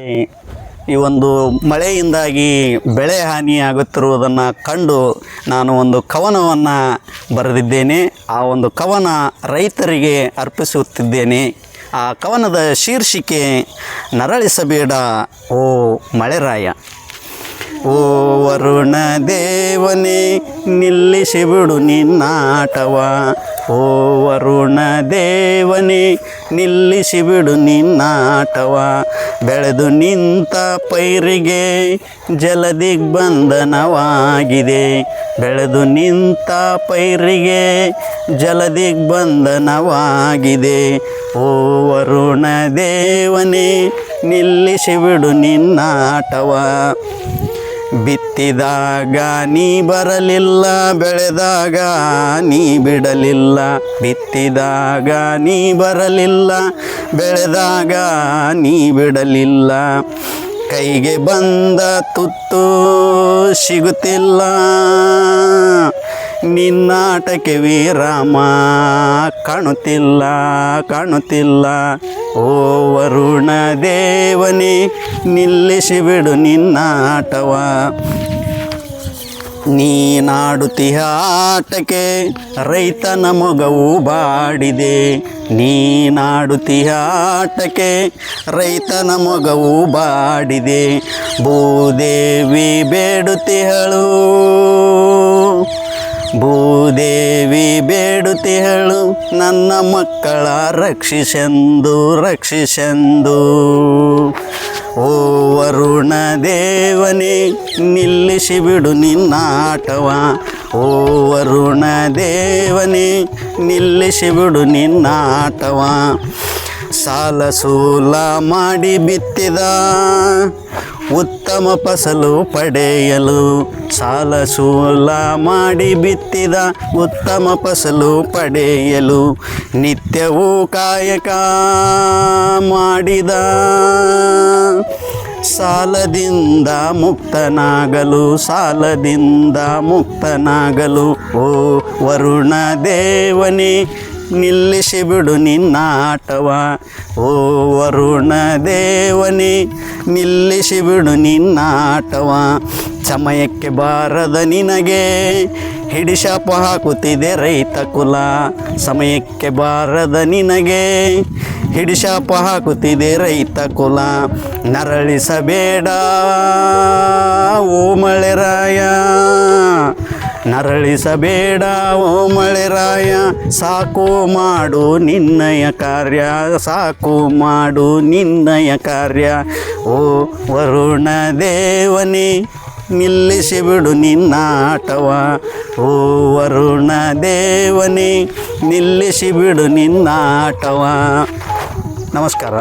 ಈ- ಒಂದು ಮಳೆಯಿಂದಾಗಿ ಬೆಳೆ ಹಾನಿಯಾಗುತ್ತಿರುವುದನ್ನು ಕಂಡು ನಾನು ಒಂದು ಕವನವನ್ನು ಬರೆದಿದ್ದೇನೆ. ಆ ಒಂದು ಕವನ ರೈತರಿಗೆ ಅರ್ಪಿಸುತ್ತಿದ್ದೇನೆ. ಆ ಕವನದ ಶೀರ್ಷಿಕೆ ನರಳಿಸಬೇಡ ಓ ಮಳೆರಾಯ. ಓ ವರುಣ ದೇವನೇ ನಿಲ್ಲಿಸಿಬಿಡು ನಿನ್ನಾಟವ. ಓ ವರುಣ ದೇವನೇ, ನಿಲ್ಲಿಸಿ ಬಿಡು ನಿನ್ನಾಟವ. ಬೆಳೆದು ನಿಂತ ಪೈರಿಗೆ ಜಲದಿಗ್ಬಂಧನವಾಗಿದೆ. ಬೆಳೆದು ನಿಂತ ಪೈರಿಗೆ ಜಲದಿಗ್ಬಂಧನವಾಗಿದೆ. ಓ ವರುಣ ದೇವನೇ, ನಿಲ್ಲಿಸಿ ಬಿಡು ನಿನ್ನಾಟವ. ಬಿತ್ತಿದಾಗ ನೀ ಬರಲಿಲ್ಲ, ಬೆಳೆದಾಗ ನೀ ಬಿಡಲಿಲ್ಲ. ಬಿತ್ತಿದಾಗ ನೀ ಬರಲಿಲ್ಲ, ಬೆಳೆದಾಗ ನೀ ಬಿಡಲಿಲ್ಲ. ಕೈಗೆ ಬಂದ ತುತ್ತು ಸಿಗುತ್ತಿಲ್ಲ. ನಿನ್ನಾಟಕ್ಕೆ ವಿರಾಮ ಕಾಣುತ್ತಿಲ್ಲ ಕಾಣುತ್ತಿಲ್ಲ. ಓ ವರುಣ ದೇವನಿ, ನಿಲ್ಲಿಸಿ ಬಿಡು ನಿನ್ನಾಟವ. ನೀನಾಡುತ್ತಿಹ ಆಟಕ್ಕೆ ರೈತನ ಮೊಗವು ಬಾಡಿದೆ. ನೀನಾಡುತ್ತಿಹ ಆಟಕ್ಕೆ ರೈತನ ಮೊಗವು ಬಾಡಿದೆ. ಭೂದೇವಿ ಬೇಡುತ್ತಿಹಳು ಭೂದೇವಿ ಬೇಡುತ್ತಿಹಳು ನನ್ನ ಮಕ್ಕಳ ರಕ್ಷಿಸೆಂದು ರಕ್ಷಿಸೆಂದು. ಓ ವರುಣ ದೇವನೇ, ನಿಲ್ಲಿಸಿ ಬಿಡು ನಿನ್ನಾಟವ. ಓ ವರುಣ ದೇವನೇ, ನಿಲ್ಲಿಸಿ ಬಿಡು ನಿನ್ನಾಟವ. ಸಾಲ ಸೂಲ ಮಾಡಿ ಬಿತ್ತಿದ, ಉತ್ತಮ ಫಸಲು ಪಡೆಯಲು. ಸಾಲ ಸೂಲ ಮಾಡಿ ಬಿತ್ತಿದ ಉತ್ತಮ ಫಸಲು ಪಡೆಯಲು ನಿತ್ಯವೂ ಕಾಯಕ ಮಾಡಿದ. ಸಾಲದಿಂದ ಮುಕ್ತನಾಗಲು ಸಾಲದಿಂದ ಮುಕ್ತನಾಗಲು, ಓ ವರುಣ ದೇವನೇ, ನಿಲ್ಲಿಸಿ ಬಿಡು ನಿನ್ನಾಟವ. ಓ ವರುಣ ದೇವನೇ, ನಿಲ್ಲಿಸಿ ಬಿಡು ನಿನ್ನಾಟವ. ಸಮಯಕ್ಕೆ ಬಾರದ ನಿನಗೆ ಹಿಡಿಶಾಪ ಹಾಕುತ್ತಿದೆ ರೈತ ಕುಲ. ಸಮಯಕ್ಕೆ ಬಾರದ ನಿನಗೆ ಹಿಡಿಶಾಪ ಹಾಕುತ್ತಿದೆ ರೈತ ಕುಲ. ನರಳಿಸಬೇಡ, ಓ ಮಳೆರಾಯ. ನರಳಿಸಬೇಡ, ಓ ಮಳೆರಾಯ. ಸಾಕು ಮಾಡು ನಿನ್ನಯ ಕಾರ್ಯ, ಸಾಕು ಮಾಡು ನಿನ್ನಯ ಕಾರ್ಯ. ಓ ವರುಣ ದೇವನೇ ನಿಲ್ಲಿಸಿ ಬಿಡು ನಿನ್ನಾಟವ. ಓ ವರುಣ ದೇವನೇ ನಿಲ್ಲಿಸಿ ಬಿಡು ನಿನ್ನಾಟವ. ನಮಸ್ಕಾರ.